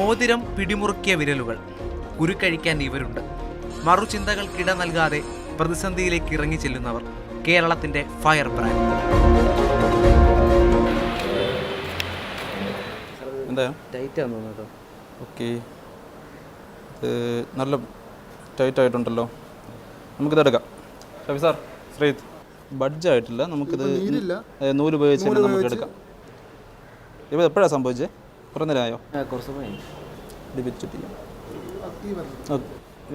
മോതിരം പിടിമുറുക്കിയ വിരലുകൾ കുരുക്കഴിക്കാൻ ഇവരുണ്ട്. മറുചിന്തകൾക്കിട നൽകാതെ പ്രതിസന്ധിയിലേക്ക് ഇറങ്ങി ചെല്ലുന്നവർ കേരളത്തിന്റെ ഫയർ ബ്രാൻഡ്. എന്താ? ടൈറ്റ് ആണെന്ന് തോന്നുന്നു ഓക്കെ. ഇത് നല്ല ടൈറ്റ് ആയിട്ടുണ്ടല്ലോ നമുക്കിത് എടുക്കാം. ഷഫി സാർ ശ്രീത്. ബഡ്ജ് ആയിട്ടില്ല നമുക്കിത് നൂൽ ഉപയോഗിച്ച് നമുക്ക് എടുക്കാം. ഇപ്പോൾ എപ്പോഴാണ് സംഭവിച്ചത്? കുറേ നേരമായോ ആ കുറച്ച് സമയം ഡിബിച്ചിട്ടില്ല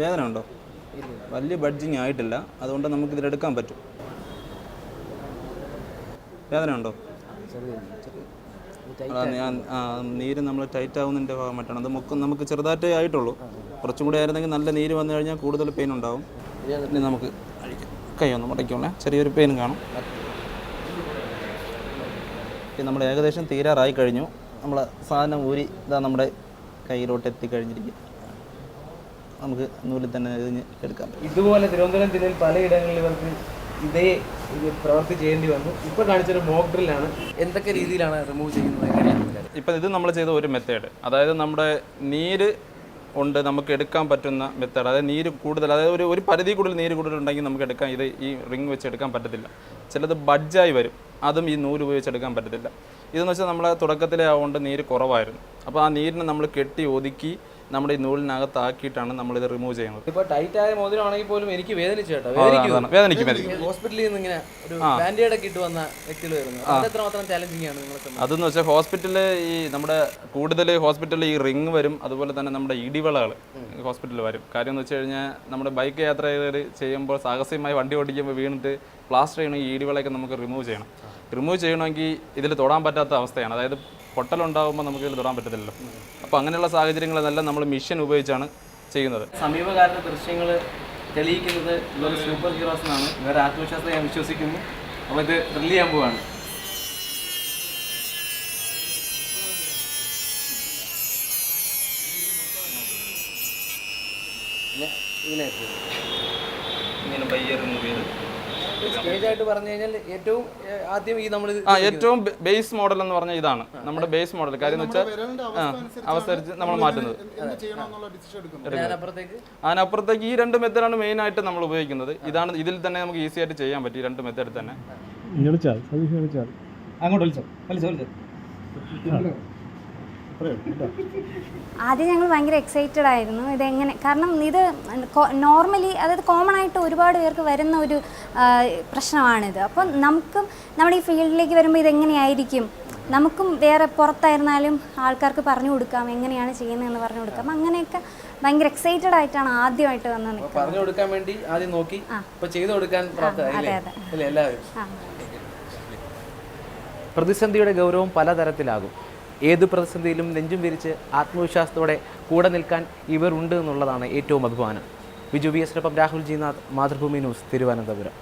വേദന ഉണ്ടോ? വലിയ ബഡ്ജിങ് ആയിട്ടില്ല. അതുകൊണ്ട് നമുക്ക് ഇതിലെടുക്കാൻ പറ്റും. വേദന ഉണ്ടോ? ഞാൻ നീര് നമ്മൾ ടൈറ്റ് ആവുന്നതിന്റെ ഭാഗമായിട്ടാണ്. അത് മുക്കും നമുക്ക് ചെറുതായിട്ടേ ആയിട്ടുള്ളൂ. കുറച്ചും കൂടി ആയിരുന്നെങ്കിൽ നല്ല നീര് വന്നു കഴിഞ്ഞാൽ കൂടുതൽ പെയിൻ ഉണ്ടാവും. ഇനി നമുക്ക് കൈ ഒന്ന് മുടയ്ക്കോളേ ചെറിയൊരു പെയിൻ കാണും. നമ്മൾ ഏകദേശം തീരാറായി കഴിഞ്ഞു. നമ്മൾ സാധനം ഊരി ഇതാ നമ്മുടെ കയ്യിലോട്ട് എത്തിക്കഴിഞ്ഞിരിക്കും. നമുക്ക് നൂലിൽ തന്നെ ഇതിന് എടുക്കാം. ഇതുപോലെ തിരുവനന്തപുരം ജില്ലയിൽ പലയിടങ്ങളിൽ ഇവർക്ക് ഇതേ ഇത് പ്രവൃത്തി ചെയ്യേണ്ടി വന്നു. ഇപ്പൊ കാണിച്ചൊരു മോക്ക് ഡ്രില്ലാണ് എന്തൊക്കെ രീതിയിലാണ് റിമൂവ് ചെയ്യുന്നത്? ഇപ്പൊ ഇപ്പം ഇത് നമ്മൾ ചെയ്ത ഒരു മെത്തേഡ് അതായത് നമ്മുടെ നീര് ഉണ്ട് നമുക്ക് എടുക്കാൻ പറ്റുന്ന മെത്തേഡ് അതായത് നീര് കൂടുതൽ അതായത് ഒരു ഒരു പരിധി കൂടുതൽ നീര് കൂടുതൽ ഉണ്ടെങ്കിൽ നമുക്ക് എടുക്കാൻ ഇത് ഈ റിങ് വെച്ച് എടുക്കാൻ പറ്റത്തില്ല. ചിലത് ബഡ്ജായി വരും. അതും ഈ നൂൽ ഉപയോഗിച്ചെടുക്കാൻ പറ്റത്തില്ല. ഇതെന്ന് വെച്ചാൽ നമ്മളെ തുടക്കത്തിലെ ആവുകൊണ്ട് നീര് കുറവായിരുന്നു. അപ്പോൾ ആ നീരിനെ നമ്മൾ കെട്ടി ഒതുക്കി നമ്മുടെ ഈ നൂലിനകത്താക്കിയിട്ടാണ് ഇത് റിമൂവ് ചെയ്യുന്നത്. ഇപ്പൊ ടൈറ്റ് ആയ മോതിരമാണെങ്കിൽ പോലും എനിക്ക് വേദനിച്ചു കേട്ടോ. വേദനിക്കും വേദനിക്കും. ഹോസ്പിറ്റലിൽ നിന്ന് ഇങ്ങനെ ഒരു ബാൻഡേഡ് ഒക്കെ ഇട്ട് വന്ന വ്യക്തികൾ വരുന്നു. എത്രമാത്രം ചാലഞ്ചിങ് ആണ് നിങ്ങൾക്ക് അതെന്ന് വെച്ചാൽ ഹോസ്പിറ്റലിൽ ഈ നമ്മുടെ കൂടുതൽ ഹോസ്പിറ്റലിൽ ഈ റിങ് വരും അതുപോലെ തന്നെ നമ്മുടെ ഇടിവളകൾ ഹോസ്പിറ്റലിൽ വരും. കാര്യം എന്ന് വെച്ച് കഴിഞ്ഞാൽ നമ്മുടെ ബൈക്ക് യാത്ര ചെയ്യുമ്പോൾ സാഹസികമായി വണ്ടി ഓടിക്കുമ്പോൾ വീണിട്ട് പ്ലാസ്റ്റർ ചെയ്യണമെങ്കിൽ ഈ ഇടിവളയൊക്കെ നമുക്ക് റിമൂവ് ചെയ്യണം. റിമൂവ് ചെയ്യണമെങ്കിൽ ഇതിൽ തൊടാൻ പറ്റാത്ത അവസ്ഥയാണ്. അതായത് പൊട്ടലുണ്ടാകുമ്പോൾ നമുക്ക് ഇതിൽ തൊടാൻ പറ്റത്തില്ലല്ലോ. അപ്പോൾ അങ്ങനെയുള്ള സാഹചര്യങ്ങളെല്ലാം നമ്മൾ മിഷൻ ഉപയോഗിച്ചാണ് ചെയ്യുന്നത്. സമീപകാല ദൃശ്യങ്ങൾ തെളിയിക്കുന്നത് ഇതൊരു സൂപ്പർ ഹീറോസ് എന്നാണ്. വേറെ ആത്മവിശ്വാസത്തെ ഞാൻ വിശ്വസിക്കുന്നു. അപ്പോൾ ഇത് ഡ്രിൽ ചെയ്യാൻ പോവാണ്. ഇങ്ങനെ റിമൂവ് ചെയ്ത്. സ്റ്റേജ് ആയിട്ട് പറഞ്ഞു കഴിഞ്ഞാൽ ഏറ്റവും ആദ്യം ഈ നമ്മൾ ആ ഏറ്റവും ബേസ് മോഡൽ എന്ന് പറഞ്ഞാൽ ഇതാണ്. നമ്മുടെ ബേസ് മോഡൽ. കാര്യം എന്ന് വെച്ചാൽ അവസ്ഥ നമ്മൾ മാറ്റുന്നത്. ഞാൻ അപ്പുറത്തേക്ക് അതിനപ്പുറത്തേക്ക് ഈ രണ്ട് മെത്തേഡാണ് മെയിൻ ആയിട്ട് നമ്മൾ ഉപയോഗിക്കുന്നത്. ഇതാണ് ഇതിൽ തന്നെ നമുക്ക് ഈസി ആയിട്ട് ചെയ്യാൻ പറ്റി രണ്ട് മെത്തേഡ് തന്നെ. അങ്ങോട്ട് വിളിച്ചോ. വിളിച്ചോ വിളിച്ചോ ആദ്യം ഞങ്ങൾ ഭയങ്കര എക്സൈറ്റഡ് ആയിരുന്നു. ഇതെങ്ങനെ കാരണം ഇത് നോർമലി അതായത് കോമൺ ആയിട്ട് ഒരുപാട് പേർക്ക് വരുന്ന ഒരു പ്രശ്നമാണിത്. അപ്പം നമുക്കും നമ്മുടെ ഈ ഫീൽഡിലേക്ക് വരുമ്പോൾ ഇതെങ്ങനെയായിരിക്കും? നമുക്കും വേറെ പുറത്തായിരുന്നാലും ആൾക്കാർക്ക് പറഞ്ഞു കൊടുക്കാം എങ്ങനെയാണ് ചെയ്യുന്നതെന്ന് പറഞ്ഞു കൊടുക്കാം. അങ്ങനെയൊക്കെ ഭയങ്കര എക്സൈറ്റഡ് ആയിട്ടാണ് ആദ്യമായിട്ട് വന്ന് പറഞ്ഞു കൊടുക്കാൻ വേണ്ടി ആദ്യം നോക്കി ചെയ്തു കൊടുക്കാൻ പ്രതിസന്ധിയുടെ ഗൗരവം പലതരത്തിലാകും. ഏത് പ്രതിസന്ധിയിലും നെഞ്ചും വിരിച്ച് ആത്മവിശ്വാസത്തോടെ കൂടെ നിൽക്കാൻ ഇവരുണ്ട് എന്നുള്ളതാണ് ഏറ്റവും അഭിമാനം. ബിജു വി എസിനൊപ്പം രാഹുൽ ജിനാഥ് മാതൃഭൂമി ന്യൂസ് തിരുവനന്തപുരം.